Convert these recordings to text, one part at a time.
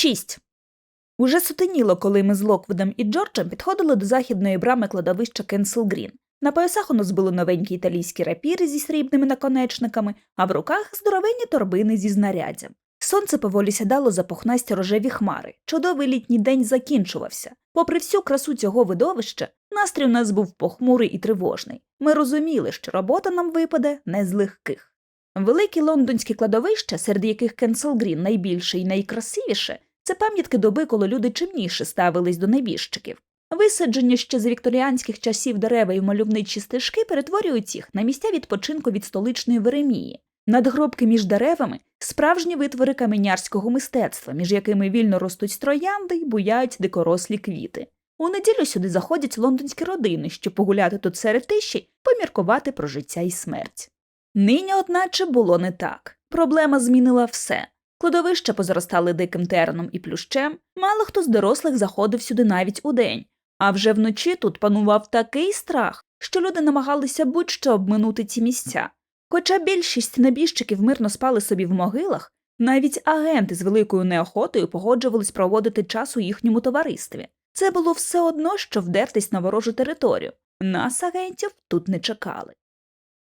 Шість. Уже сутеніло, коли ми з Локвудом і Джорджем підходили до західної брами кладовища Кенсел Грін. На поясах у нас були новенькі італійські рапіри зі срібними наконечниками, а в руках здоровенні торбини зі знаряддям. Сонце поволі сідало за пухнасті рожеві хмари. Чудовий літній день закінчувався. Попри всю красу цього видовища, настрій у нас був похмурий і тривожний. Ми розуміли, що робота нам випаде не з легких. Великі лондонські кладовища, серед яких Кенсел Грін найбільше і найкрасивіше, це пам'ятки доби, коли люди чимніше ставились до небіжчиків. Висаджені ще з вікторіанських часів дерева і мальовничі стежки перетворюють їх на місця відпочинку від столичної Веремії. Надгробки між деревами справжні витвори каменярського мистецтва, між якими вільно ростуть троянди й буяють дикорослі квіти. У неділю сюди заходять лондонські родини, щоб погуляти тут серед тиші, поміркувати про життя і смерть. Нині, одначе, було не так. Проблема змінила все. Кладовища позаростали диким терном і плющем, мало хто з дорослих заходив сюди навіть удень, а вже вночі тут панував такий страх, що люди намагалися будь-що обминути ці місця. Хоча більшість небіжчиків мирно спали собі в могилах, навіть агенти з великою неохотою погоджувались проводити час у їхньому товаристві. Це було все одно, що вдертись на ворожу територію. Нас, агентів, тут не чекали.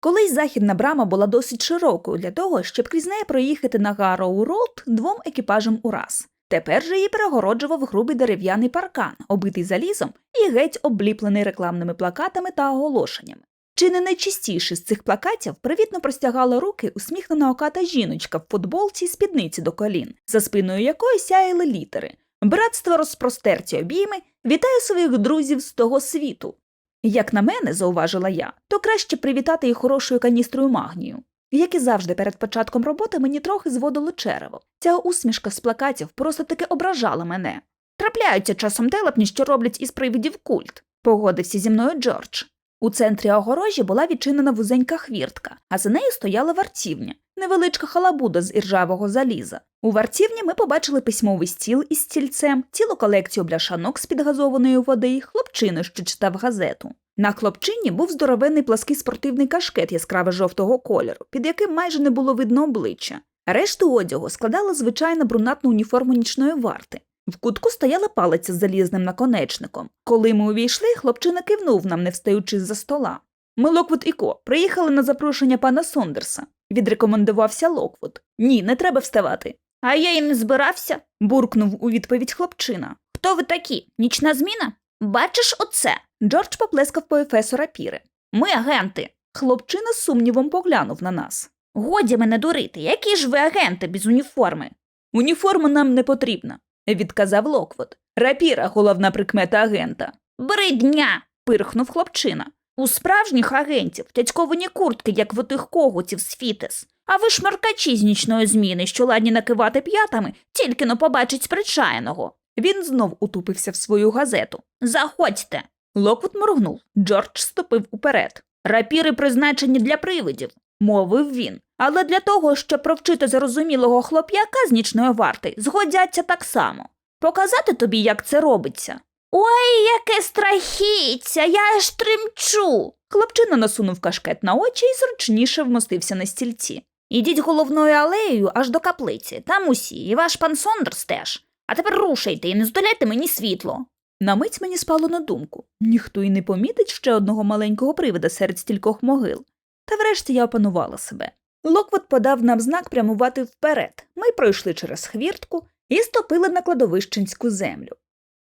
Колись західна брама була досить широкою для того, щоб крізь неї проїхати на Гарроу Роуд двом екіпажам ураз. Тепер же її перегороджував грубий дерев'яний паркан, обитий залізом і геть обліплений рекламними плакатами та оголошеннями. Чи не найчастіше з цих плакатів привітно простягала руки усміхнена оката жіночка в футболці й спідниці до колін, за спиною якої сяяли літери Братство розпростерті обійми вітає своїх друзів з того світу. Як на мене, зауважила я, то краще привітати їх хорошою каністрою магнію. Як і завжди перед початком роботи мені трохи зводило черево. Ця усмішка з плакатів просто таки ображала мене. Трапляються часом телепні, що роблять із привидів культ, погодився зі мною Джордж. У центрі огорожі була відчинена вузенька хвіртка, а за нею стояла вартівня, невеличка халабуда з іржавого заліза. У вартівні ми побачили письмовий стіл із стільцем, цілу колекцію бляшанок з підгазованої води, хлопчину, що читав газету. На хлопчині був здоровенний плаский спортивний кашкет яскраво жовтого кольору, під яким майже не було видно обличчя. Решту одягу складала звичайна брунатну уніформу нічної варти. В кутку стояла палиця з залізним наконечником. Коли ми увійшли, хлопчина кивнув нам, не встаючи з-за стола. Ми Локвуд і Ко приїхали на запрошення пана Сондерса. Відрекомендувався Локвуд. Ні, не треба вставати. А я і не збирався, буркнув у відповідь хлопчина. Хто ви такі? Нічна зміна? Бачиш оце? Джордж поплескав по ефесора піри. Ми агенти. Хлопчина з сумнівом поглянув на нас. Годі мене дурити, які ж ви агенти без уніформи? Уніформа нам не потрібна, відказав Локвуд. Рапіра головна прикмета агента. Бридня. пирхнув хлопчина. У справжніх агентів тяцьковані куртки, як в отих когутів з фітес. А ви шмаркачі з нічної зміни, що ладні накивати п'ятами, тільки но побачить спричаяного. Він знов утупився в свою газету. Заходьте. Локвуд моргнув. Джордж ступив уперед. Рапіри призначені для привидів, мовив він. Але для того, щоб провчити зарозумілого хлоп'яка з нічної варти, згодяться так само. Показати тобі, як це робиться. Ой, яке страхіття, я аж тремчу. Хлопчина насунув кашкет на очі і зручніше вмостився на стільці. Ідіть головною алеєю аж до каплиці, там усі, і ваш пан Сондерс теж. А тепер рушайте і не здоляйте мені світло. На мить мені спало на думку ніхто й не помітить ще одного маленького привида серед стількох могил. Та врешті я опанувала себе. Локвуд подав нам знак прямувати вперед. Ми пройшли через хвіртку і стопили на кладовищенську землю.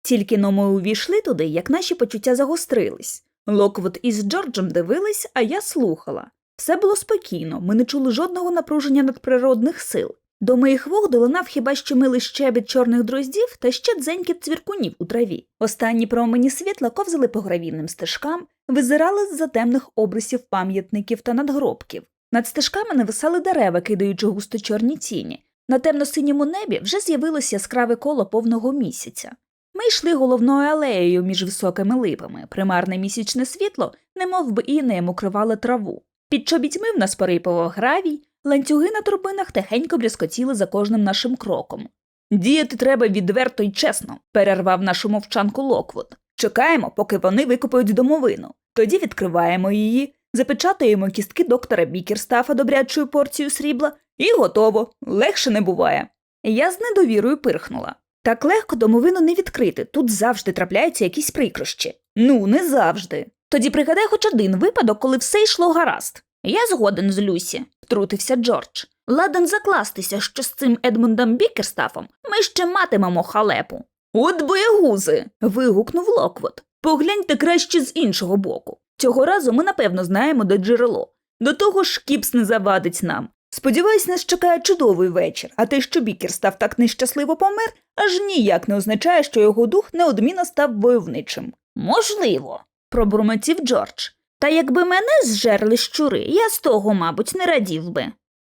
Тільки но ми увійшли туди, як наші почуття загострились. Локвуд із Джорджем дивились, а я слухала. Все було спокійно, ми не чули жодного напруження надприродних сил. До моїх вух долинав хіба що милий щебет чорних дроздів та ще дзенькіт цвіркунів у траві. Останні промені світла ковзали по гравійним стежкам, визирали з-за темних обрисів пам'ятників та надгробків. Над стежками нависали дерева, кидаючи густо чорні тіні. На темно-синьому небі вже з'явилось яскраве коло повного місяця. Ми йшли головною алеєю між високими липами. Примарне місячне світло, немов би інеєм укривало траву. Під чобітьми в нас порипував гравій, ланцюги на турбинах тихенько брязкотіли за кожним нашим кроком. Діяти треба відверто й чесно, перервав нашу мовчанку Локвуд. Чекаємо, поки вони викопають домовину. Тоді відкриваємо її, запечатуємо кістки доктора Бікерстафа добрячою порцією срібла, і готово, легше не буває. Я з недовірою пирхнула. Так легко домовину не відкрити, тут завжди трапляються якісь прикрощі. Ну, не завжди. Тоді пригадай хоч один випадок, коли все йшло гаразд. Я згоден з Люсі, втрутився Джордж. Ладен закластися, що з цим Едмундом Бікерстафом ми ще матимемо халепу. От боягузи. вигукнув Локвот. Погляньте краще з іншого боку. Цього разу ми напевно знаємо, де джерело. До того ж, Кіпс не завадить нам. Сподіваюсь, нас чекає чудовий вечір, а те, що Бікер став так нещасливо помер, аж ніяк не означає, що його дух неодмінно став войовничим. Можливо, пробурмотів Джордж. Та якби мене зжерли щури, я з того, мабуть, не радів би.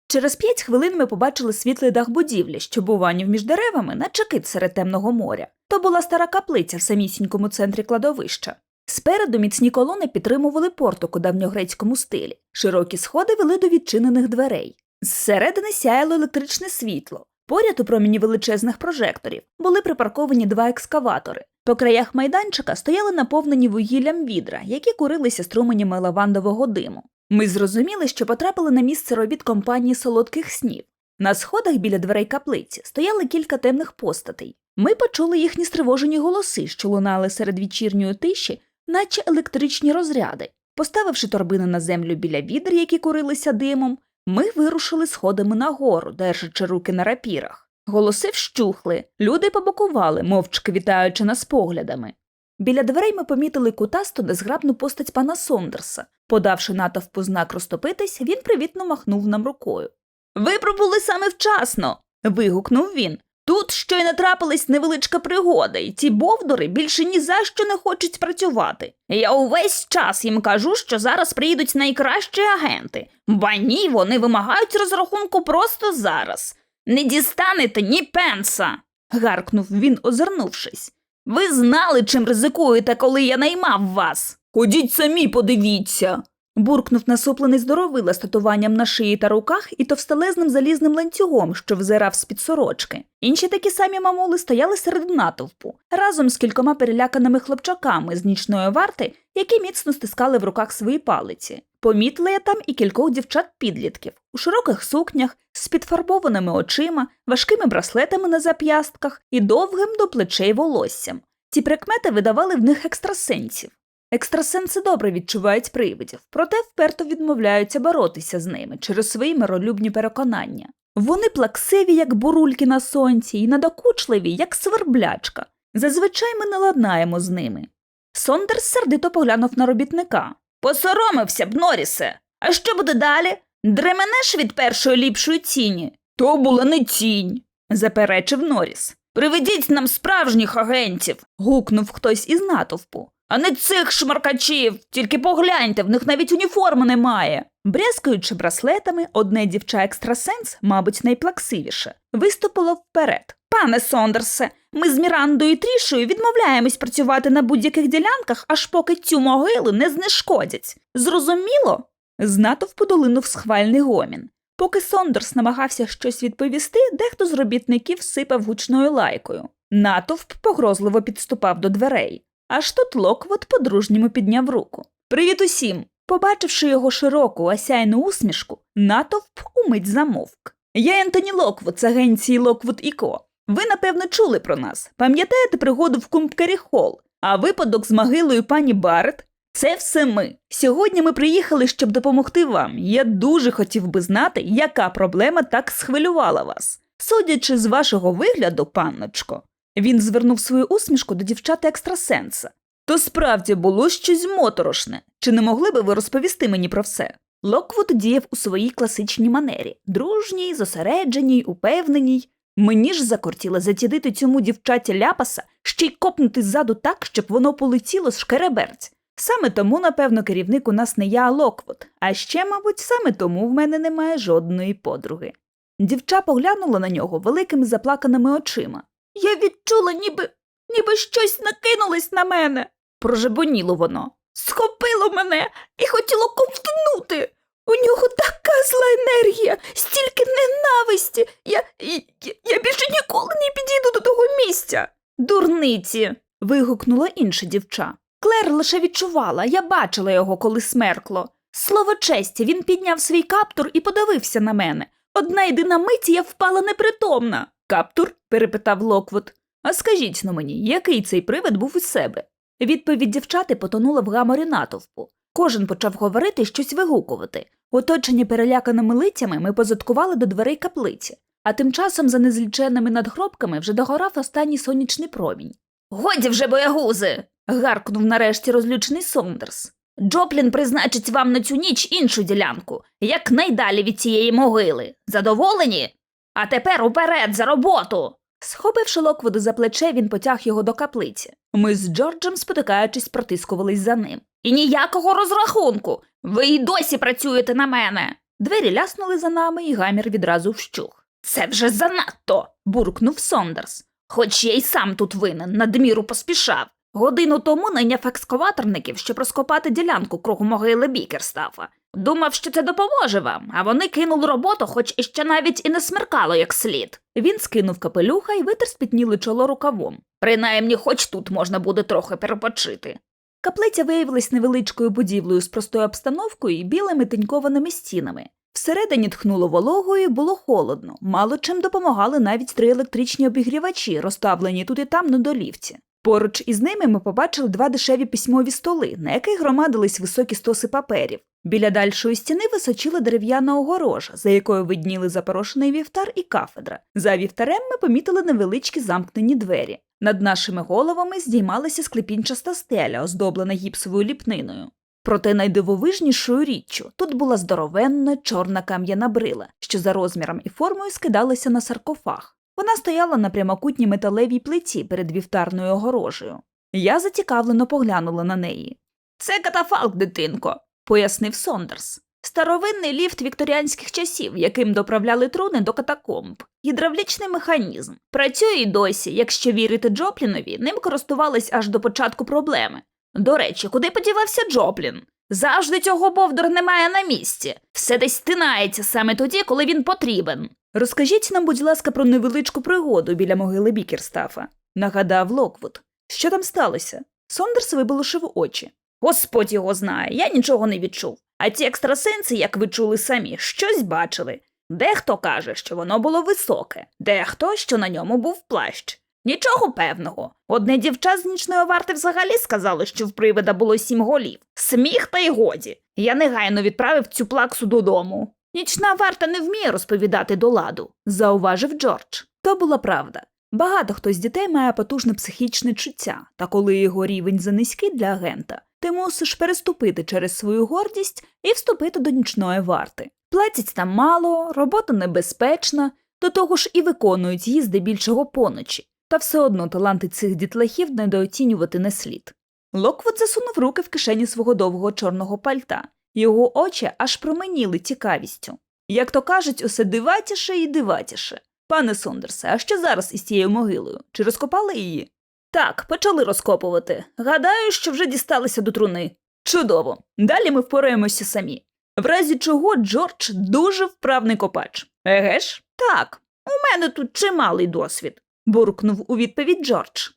Через п'ять хвилин ми побачили світлий дах будівлі, що буванів між деревами, наче кит серед темного моря. То була стара каплиця в самісінькому центрі кладовища. Спереду міцні колони підтримували порток у давньогрецькому стилі. Широкі сходи вели до відчинених дверей. Зсередини сяяло електричне світло. Поряд у проміні величезних прожекторів були припарковані два екскаватори. По краях майданчика стояли наповнені вугіллям відра, які курилися струменями лавандового диму. Ми зрозуміли, що потрапили на місце робіт компанії солодких снів. На сходах біля дверей каплиці стояли кілька темних постатей. Ми почули їхні стривожені голоси, що лунали серед вечірньої тиші, наче електричні розряди. Поставивши торбини на землю біля відр, які курилися димом, ми вирушили сходами нагору, держачи руки на рапірах. Голоси вщухли, люди побокували, мовчки вітаючи нас поглядами. Біля дверей ми помітили кутасту незграбну постать пана Сондерса. Подавши натовпу знак розтопитись, він привітно махнув нам рукою. Ви пробули саме вчасно. вигукнув він. Тут щойно трапилась невеличка пригода, і ці бовдори більше ні за що не хочуть працювати. Я увесь час їм кажу, що зараз приїдуть найкращі агенти, ба ні, вони вимагають розрахунку просто зараз. Не дістанете ні пенса. гаркнув він, озирнувшись. Ви знали, чим ризикуєте, коли я наймав вас. Ходіть самі, подивіться. Буркнув насуплений здоровила з татуванням на шиї та руках і товстелезним залізним ланцюгом, що взирав з-під сорочки. Інші такі самі мамули стояли серед натовпу, разом з кількома переляканими хлопчаками з нічної варти, які міцно стискали в руках свої палиці. Помітила я там і кількох дівчат-підлітків у широких сукнях, з підфарбованими очима, важкими браслетами на зап'ястках і довгим до плечей волоссям. Ці прикмети видавали в них екстрасенсів. Екстрасенси добре відчувають привидів, проте вперто відмовляються боротися з ними через свої миролюбні переконання. Вони плаксиві, як бурульки на сонці, і надокучливі, як сверблячка. Зазвичай ми не ладнаємо з ними. Сондерс сердито поглянув на робітника. Посоромився б, Норісе. А що буде далі? Дременеш від першої ліпшої тіні? То була не тінь, заперечив Норіс. Приведіть нам справжніх агентів. гукнув хтось із натовпу. А не цих шмаркачів. Тільки погляньте, в них навіть уніформи немає. Брязкаючи браслетами, одне дівча екстрасенс, мабуть, найплаксивіше, виступило вперед. Пане Сондерсе, ми з Мірандою і Трішою відмовляємось працювати на будь-яких ділянках, аж поки цю могилу не знешкодять. Зрозуміло? З натовпу долинув схвальний гомін. Поки Сондерс намагався щось відповісти, дехто з робітників сипав гучною лайкою. Натовп погрозливо підступав до дверей. Аж тут Локвот по-дружньому підняв руку. Привіт усім! Побачивши його широку осяйну усмішку, натовп умить замовк. Я Ентоні Локвуд з агенції Локвуд і Ко. Ви, напевно, чули про нас. Пам'ятаєте пригоду в Кумпкері Холл? А випадок з могилою пані Барет? Це все ми. Сьогодні ми приїхали, щоб допомогти вам. Я дуже хотів би знати, яка проблема так схвилювала вас. Судячи з вашого вигляду, панночко, він звернув свою усмішку до дівчата екстрасенса. То справді було щось моторошне. Чи не могли би ви розповісти мені про все? Локвуд діяв у своїй класичній манері дружній, зосередженій, упевненій. Мені ж закортіло затідити цьому дівчаті ляпаса, ще й копнути ззаду так, щоб воно полетіло з шкереберць. Саме тому, напевно, керівник у нас не я, а Локвуд, а ще, мабуть, саме тому в мене немає жодної подруги. Дівча поглянула на нього великими заплаканими очима. Я відчула, ніби ніби щось накинулось на мене. Прожебоніло воно. Схопило мене і хотіло ковтнути. У нього така зла енергія, стільки ненависті. Я, я, я більше ніколи не підійду до того місця. Дурниці. вигукнула інша дівча. Клер лише відчувала, я бачила його, коли смеркло. Слово честі, він підняв свій каптур і подивився на мене. Одна єдина мить я впала непритомна. Каптур? перепитав Локвуд. А скажіть на мені, який цей привид був у себе? Відповідь дівчати потонула в гаморі натовпу. Кожен почав говорити щось вигукувати. Оточені переляканими лицями ми позадкували до дверей каплиці, а тим часом за незліченими надгробками вже догорав останній сонячний промінь. Годі вже боягузи. гаркнув нарешті розлючений Сондерс. Джоплін призначить вам на цю ніч іншу ділянку, як найдалі від цієї могили. Задоволені? А тепер уперед за роботу. Схопивши Локвуду за плече, він потяг його до каплиці. Ми з Джорджем, спотикаючись, протискувались за ним. І ніякого розрахунку. Ви й досі працюєте на мене. Двері ляснули за нами, і гамір відразу вщух. Це вже занадто. буркнув Сондерс. Хоч я й сам тут винен, надміру поспішав. Годину тому найняв екскаваторників, щоб розкопати ділянку кругу могили Бікерстафа. Думав, що це допоможе вам, а вони кинули роботу, хоч іще навіть і не смеркало як слід. Він скинув капелюха і витер спітніле чоло рукавом. Принаймні, хоч тут можна буде трохи перепочити. Каплиця виявилась невеличкою будівлею з простою обстановкою і білими тинькованими стінами. Всередині тхнуло вологою було холодно, мало чим допомагали навіть три електричні обігрівачі, розставлені тут і там на долівці. Поруч із ними ми побачили два дешеві письмові столи, на яких громадились високі стоси паперів. Біля дальшої стіни височила дерев'яна огорожа, за якою видніли запорошений вівтар і кафедра. За вівтарем ми помітили невеличкі замкнені двері. Над нашими головами здіймалася склепінчаста стеля, оздоблена гіпсовою ліпниною. Проте найдивовижнішою річчю тут була здоровенна чорна кам'яна брила, що за розміром і формою скидалася на саркофаг. Вона стояла на прямокутній металевій плиті перед вівтарною огорожею. Я зацікавлено поглянула на неї. Це катафалк, дитинко, пояснив Сондерс. Старовинний ліфт вікторіанських часів, яким доправляли труни до катакомб. Гідравлічний механізм. Працює й досі, якщо вірити Джоплінові, ним користувались аж до початку проблеми. До речі, куди подівався Джоплін? Завжди цього бовдур немає на місці. Все десь стинається саме тоді, коли він потрібен. Розкажіть нам, будь ласка, про невеличку пригоду біля могили Бікерстафа, нагадав Локвуд. Що там сталося? Сондерс виболошив очі. Господь його знає, я нічого не відчув. А ті екстрасенси, як ви чули самі, щось бачили. Дехто каже, що воно було високе, дехто, що на ньому був плащ. Нічого певного. Одне дівча з нічної варти взагалі сказало, що в привида було сім голів. Сміх та й годі. Я негайно відправив цю плаксу додому. Нічна варта не вміє розповідати до ладу, зауважив Джордж. То була правда. Багато хто з дітей має потужне психічне чуття, та коли його рівень занизький для агента, ти мусиш переступити через свою гордість і вступити до нічної варти. Платять там мало, робота небезпечна, до того ж і виконують її здебільшого поночі, та все одно таланти цих дітлахів недооцінювати не слід. Локвуд засунув руки в кишені свого довгого чорного пальта, його очі аж променіли цікавістю. Як то кажуть, усе диватіше і диватіше. Пане Сондерсе, а що зараз із цією могилою? Чи розкопали її? Так, почали розкопувати. Гадаю, що вже дісталися до труни. Чудово. Далі ми впораємося самі. В разі чого Джордж дуже вправний копач. Еге ж? Так, у мене тут чималий досвід, буркнув у відповідь Джордж.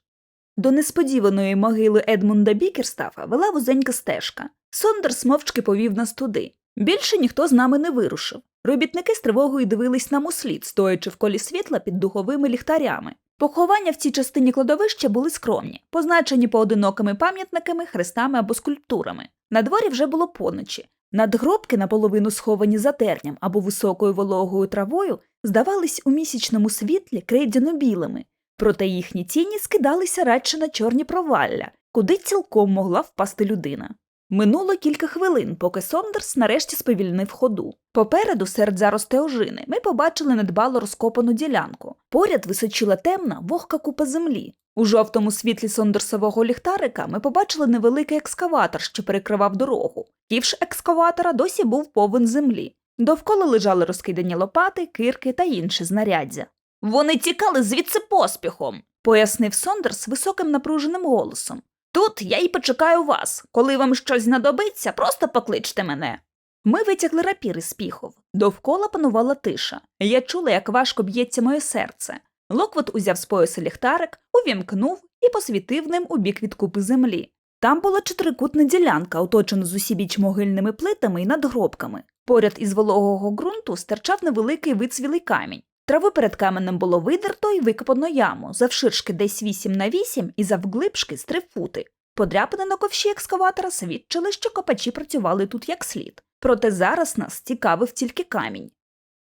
До несподіваної могили Едмунда Бікерстафа вела вузенька стежка. Сондерс мовчки повів нас туди. Більше ніхто з нами не вирушив. Робітники з тривогою дивились нам услід, стоячи в колі світла під духовими ліхтарями. Поховання в цій частині кладовища були скромні, позначені поодинокими пам'ятниками, хрестами або скульптурами. На дворі вже було поночі. Надгробки, наполовину сховані за терням або високою вологою травою, здавались у місячному світлі крейдяно-білими, проте їхні тіні скидалися радше на чорні провалля, куди цілком могла впасти людина. Минуло кілька хвилин, поки Сондерс нарешті сповільнив ходу. Попереду, серед зарости ожини, ми побачили недбало розкопану ділянку. Поряд височила темна, вогка купа землі. У жовтому світлі сондерсового ліхтарика ми побачили невеликий екскаватор, що перекривав дорогу. Ківш екскаватора досі був повен землі. Довкола лежали розкидані лопати, кирки та інші знаряддя. Вони тікали звідси поспіхом, пояснив Сондерс високим напруженим голосом. Тут я й почекаю вас. Коли вам щось знадобиться, просто покличте мене. Ми витягли рапіри з піхов. Довкола панувала тиша. Я чула, як важко б'ється моє серце. Локвот узяв з пояса ліхтарик, увімкнув і посвітив ним у бік від купи землі. Там була чотирикутна ділянка, оточена з усібіч могильними плитами і надгробками. Поряд із вологого ґрунту стирчав невеликий вицвілий камінь. Траву перед каменем було видерто і викопано яму, завширшки десь 8 на 8 і завглибшки з 3 фути. Подряпини на ковші екскаватора свідчили, що копачі працювали тут як слід. Проте зараз нас цікавив тільки камінь.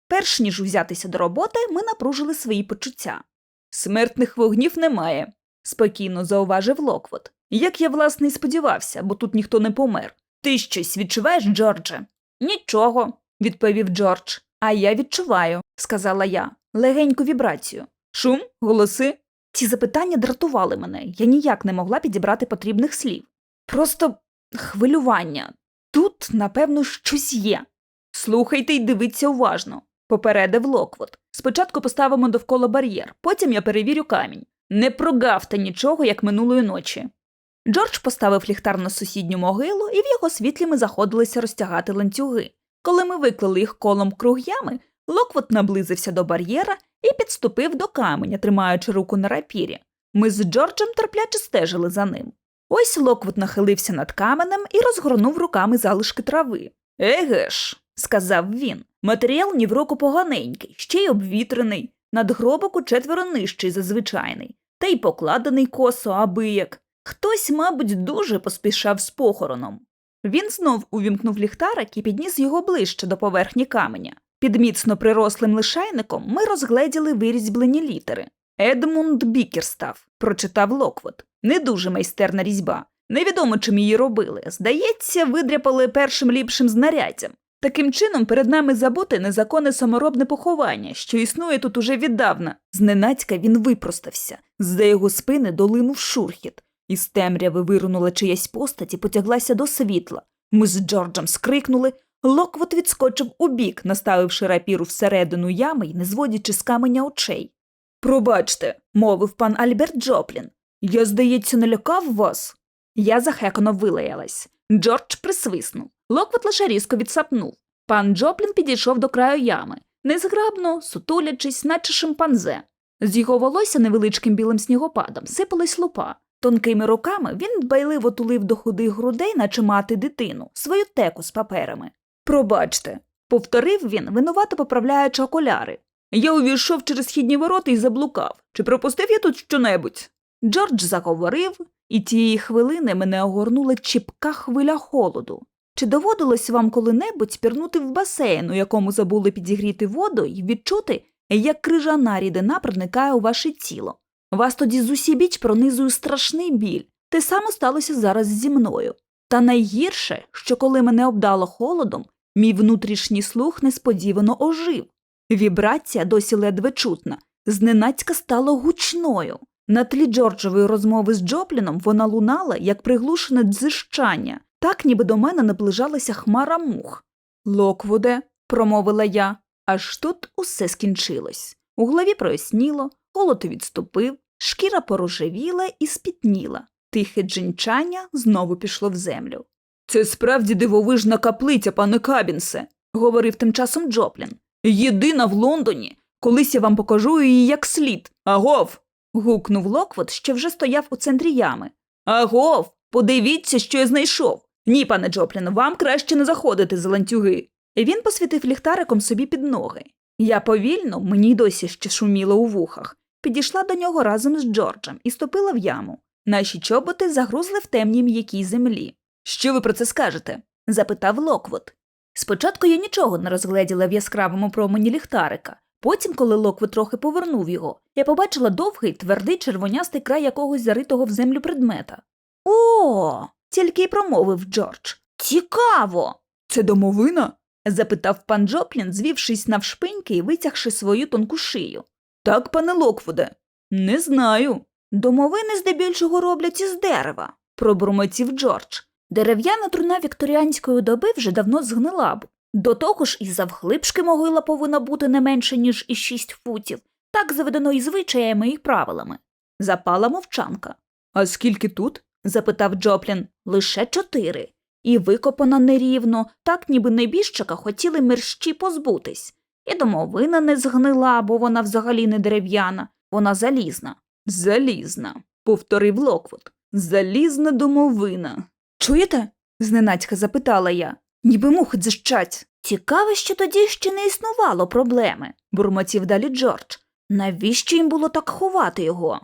Перш ніж узятися до роботи, ми напружили свої почуття. Смертних вогнів немає, спокійно зауважив Локвот. Як я, власне, і сподівався, бо тут ніхто не помер. Ти щось відчуваєш, Джордже? Нічого, відповів Джордж. А я відчуваю, сказала я, легеньку вібрацію. Шум, голоси. Ці запитання дратували мене, я ніяк не могла підібрати потрібних слів. Просто хвилювання. Тут, напевно, щось є. Слухайте й дивіться уважно, попередив Локвот. Спочатку поставимо довкола бар'єр, потім я перевірю камінь. Не прогавте нічого, як минулої ночі. Джордж поставив ліхтар на сусідню могилу, і в його світлі ми заходилися розтягати ланцюги. Коли ми виклали їх колом круг ями, Локвот наблизився до бар'єра і підступив до каменя, тримаючи руку на рапірі. Ми з Джорджем терпляче стежили за ним. Ось Локвот нахилився над каменем і розгорнув руками залишки трави. Еге ж, сказав він. Матеріал ні в року поганенький, ще й обвітрений, надгробок у четверо нижчий за звичайний, та й покладений косо аби як. Хтось, мабуть, дуже поспішав з похороном. Він знов увімкнув ліхтарик і підніс його ближче до поверхні каменя. Під міцно прирослим лишайником ми розгледіли вирізьблені літери. Едмунд Бікерстав, прочитав Локвот. Не дуже майстерна різьба. Невідомо, чим її робили. Здається, видряпали першим ліпшим знаряддям. Таким чином, перед нами забуте незаконне саморобне поховання, що існує тут уже віддавна. Зненацька він випростався. З-за його спини долинув шурхіт. Із темряви вирунула чиясь постать і потяглася до світла. Ми з Джорджем скрикнули. Локвот відскочив убік, наставивши рапіру всередину ями й не зводячи з каменя очей. Пробачте, мовив пан Альберт Джоплін. Я, здається, не лякав вас. Я захекано вилаялась. Джордж присвиснув. Локвот лише різко відсапнув. Пан Джоплін підійшов до краю ями, незграбно, сутулячись, наче шимпанзе. З його волосся невеличким білим снігопадом сипалась лупа. Тонкими руками він дбайливо тулив до худих грудей, наче мати дитину, свою теку з паперами. Пробачте, повторив він, винувато поправляючи окуляри. Я увійшов через східні ворота і заблукав. Чи пропустив я тут щонебудь? Джордж заговорив, і тієї хвилини мене огорнула чіпка хвиля холоду. Чи доводилось вам коли-небудь пірнути в басейн, у якому забули підігріти воду, і відчути, як крижана рідина проникає у ваше тіло? Вас тоді з усібіч пронизує страшний біль. Те саме сталося зараз зі мною. Та найгірше, що коли мене обдало холодом, мій внутрішній слух несподівано ожив. Вібрація досі ледве чутна, зненацька стала гучною. На тлі Джорджової розмови з Джопліном вона лунала, як приглушене дзижчання, так ніби до мене наближалася хмара мух. Локвуде, промовила я, аж тут усе скінчилось. У голові проясніло, холод відступив, шкіра порожевіла і спітніла. Тихе джинчання знову пішло в землю. Це справді дивовижна каплиця, пане Кабінсе, говорив тим часом Джоплін. Єдина в Лондоні. Колись я вам покажу її як слід. Агов. гукнув Локвот, що вже стояв у центрі ями. Агов, подивіться, що я знайшов. Ні, пане Джоплін, вам краще не заходити за ланцюги. Він посвітив ліхтариком собі під ноги. Я повільно, мені досі ще шуміло у вухах, підійшла до нього разом з Джорджем і ступила в яму. Наші чоботи загрузли в темній м'якій землі. Що ви про це скажете? запитав Локвот. Спочатку я нічого не розгледіла в яскравому промені ліхтарика. Потім, коли Локвот трохи повернув його, я побачила довгий, твердий червонястий край якогось заритого в землю предмета. О, тільки й промовив Джордж. Цікаво. Це домовина? запитав пан Джоплін, звівшись навшпиньки і витягши свою тонку шию. Так, пане Локвуде, не знаю. Домовини здебільшого роблять із дерева, пробурмотів Джордж. Дерев'яна труна вікторіанської доби вже давно згнила б. До того ж, і завглибшки могила повинна бути не менше, ніж і шість футів, так заведено і звичаями і правилами. Запала мовчанка. А скільки тут? запитав Джоплін. Лише чотири. І викопана нерівно, так ніби небіжчика хотіли мерщі позбутись. І домовина не згнила, бо вона взагалі не дерев'яна, вона залізна. Залізна, повторив Локвуд. Залізна домовина. Чуєте? зненацька запитала я. Ніби мухи дзищать. Цікаво, що тоді ще не існувало проблеми, бурмотів далі Джордж. Навіщо їм було так ховати його?